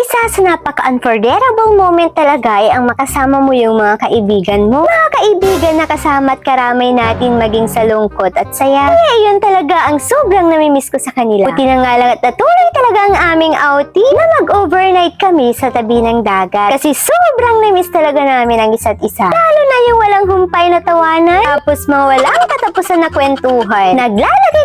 isa sa napaka-unforgettable moment talaga ay ang makasama mo yung mga kaibigan mo. Mga kaibigan na kasama at karamay natin maging sa lungkot at saya. Kaya yun talaga ang sobrang namimiss ko sa kanila. Buti na nga lang at natuloy talaga ang aming outing na mag-overnight kami sa tabi ng dagat. Kasi sobrang namiss talaga namin ang isa't isa. Lalo na yung walang humpay na tawanan. Tapos mga walang katapusan na kwentuhan. Naglalagay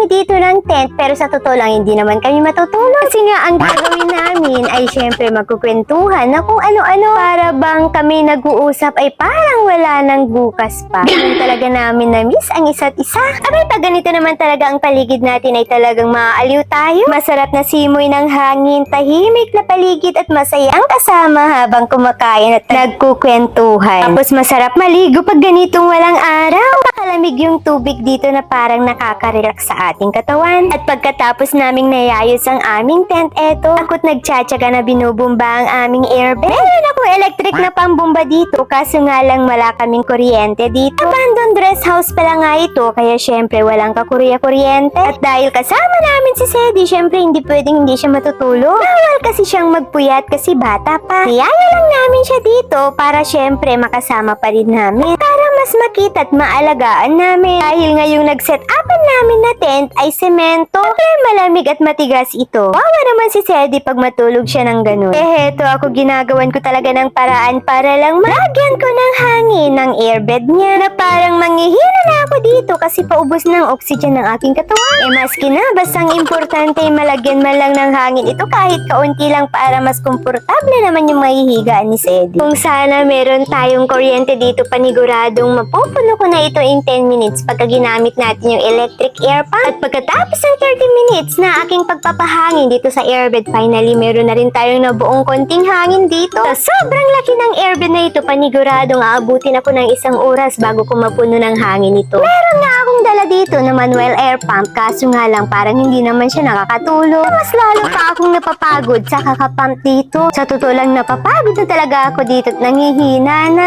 kami dito ng tent pero sa totoo lang hindi naman kami matutulog. Kasi nga ang gagawin namin ay syempre magkukwentuhan na kung ano-ano. Para bang kami nag-uusap ay parang wala nang bukas pa. Ganun talaga namin na-miss ang isa't isa. Abay pag ganito naman talaga ang paligid natin ay talagang maaaliw tayo. Masarap na simoy ng hangin, tahimik na paligid at masayang kasama habang kumakain at nagkukwentuhan. Tapos masarap maligo pag ganitong walang araw. Makalamig yung tubig dito na parang nakaka-relax sa ating katawan. At pagkatapos naming nayayos ang aming tent, eto, ako't nagtsatsaga na binubumba ang aming airbed. Meron akong electric na pambumba dito, kaso nga lang wala kaming kuryente dito. Abandoned rest house pala nga ito, kaya syempre walang kakurya-kuryente. At dahil kasama namin si Sedi, syempre hindi pwedeng hindi siya matutulog. Bawal kasi siyang magpuyat kasi bata pa. Niyaya lang namin siya dito para syempre makasama pa rin namin. Para mas makita at maalagaan namin. Dahil ngayong nag-set upan namin na tent ay semento. Siyempre malamig at matigas ito. Wawa naman si Sedi pag matulog siya ng ganun. Eh heto ako ginagawan ko talaga ng paraan para lang malagyan ko ng hangin ng airbed niya na parang manghihina na ako dito kasi paubos ng oxygen ng aking katawan. Eh maski na, bastang importante malagyan man lang ng hangin ito kahit kaunti lang para mas komportable naman yung mahihigaan ni Sedi. Kung sana meron tayong kuryente dito paniguradong mapupuno ko na ito in 10 minutes pagka ginamit natin yung electric air pump. At pagkatapos ng 30 minutes na aking pagpapahangin dito sa airbed, finally meron na rin tayong nabuong konting hangin dito. Sa sobrang laki ng airbed na ito, paniguradong aabutin ako ng isang oras bago ko mapuno ng hangin ito. Meron nga akong dala dito na manual air pump, kaso nga lang parang hindi naman siya nakakatulong. Mas lalo pa akong napapagod sa kakapump dito. Sa totoo lang napapagod na talaga ako dito at nangihina na.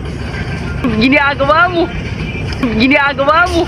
Ginagawa mo. Ginagawa mo.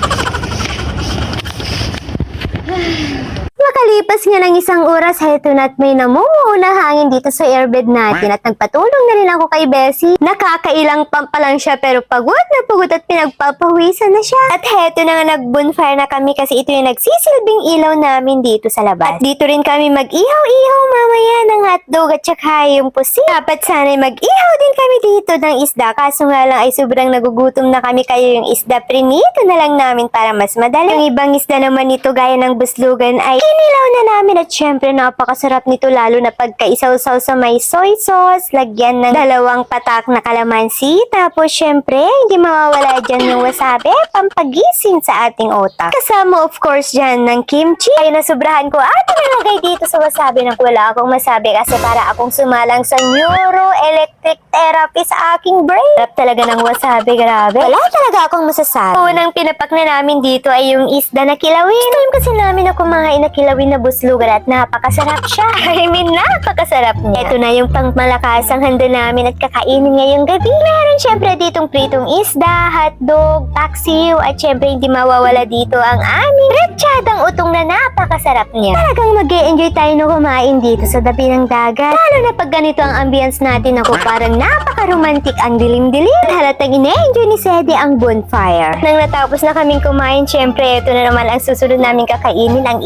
Makalipas nga ng isang oras, heto na at may namumuo na hangin dito sa airbed natin at nagpatulong na rin ako kay Bessie. Nakakailang pump pa lang siya pero pagod na pagod at pinagpapawisan na siya. At heto na nga nag-bonfire na kami kasi ito yung nagsisilbing ilaw namin dito sa labas. At dito rin kami mag-ihaw-ihaw mamaya ng hotdog at saka yung pusi. Dapat sana'y mag-ihaw din kami dito ng isda kaso nga lang ay sobrang nagugutom na kami kayo yung isda prinito na lang namin para mas madali. Yung ibang isda naman nito gaya ng buslugan ay inilaw na namin at syempre napakasarap nito lalo na pagkaisaw-saw sa may soy sauce, lagyan ng dalawang patak na kalamansi, tapos syempre hindi mawawala dyan yung wasabi, pampagising sa ating utak. Kasama of course dyan ng kimchi. Ay nasubrahan ko ata nalagay dito sa wasabi na wala akong masabi kasi para akong sumalang sa neuroelectric therapy sa aking brain. Sarap talaga ng wasabi, grabe. Wala talaga akong masasabi. Unang pinapak na namin dito ay yung isda na kilawin. Time kasi namin na kumain na kilawin na buslugan at napakasarap siya. I mean, napakasarap niya. Ito na yung pangmalakasang handa namin at kakainin ngayong gabi. Meron syempre ditong pritong isda, hotdog, paksiw, at syempre hindi mawawala dito ang aming retsadang utong na napakasarap niya. Talagang mag enjoy tayo na kumain dito sa tabi ng dagat. Lalo na pag ganito ang ambience natin ako parang napaka-romantic ang dilim-dilim. At halatang ine-enjoy ni Sede ang bonfire. Nang natapos na kaming kumain, syempre ito na naman ang susunod namin kakainin ang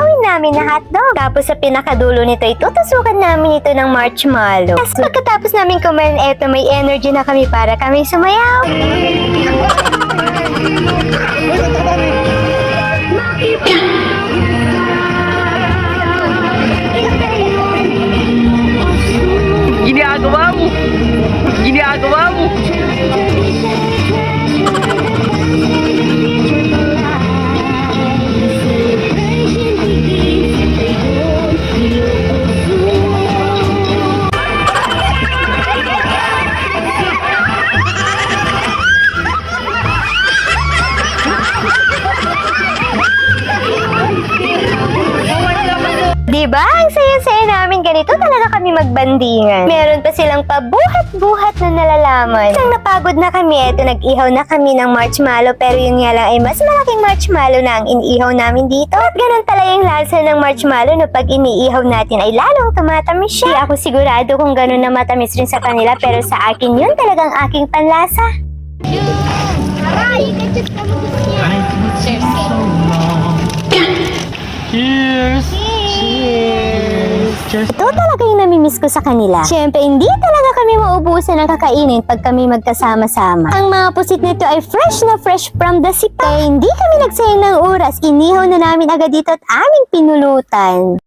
iihawin namin na hotdog. Tapos sa pinakadulo nito, itutusukan namin ito ng marshmallow. Tapos pagkatapos namin kumain, eto may energy na kami para kami sumayaw. Saya-saya namin ganito talaga kami magbandingan. Meron pa silang pabuhat-buhat na nalalaman. Nang napagod na kami, eto nag-ihaw na kami ng marshmallow pero yun nga lang ay mas malaking marshmallow na ang iniihaw namin dito. At ganun talaga yung lasa ng marshmallow na pag iniihaw natin ay lalong tumatamis siya. Di ako sigurado kung ganun na matamis rin sa kanila pero sa akin yun talagang aking panlasa. Cheers! Cheers! Ito talaga yung namimiss ko sa kanila. Siyempre, hindi talaga kami maubusan ng kakainin pag kami magkasama-sama. Ang mga pusit nito ay fresh na fresh from the sipa. Eh, hindi kami nagsayang ng oras. Inihaw na namin agad dito at aming pinulutan.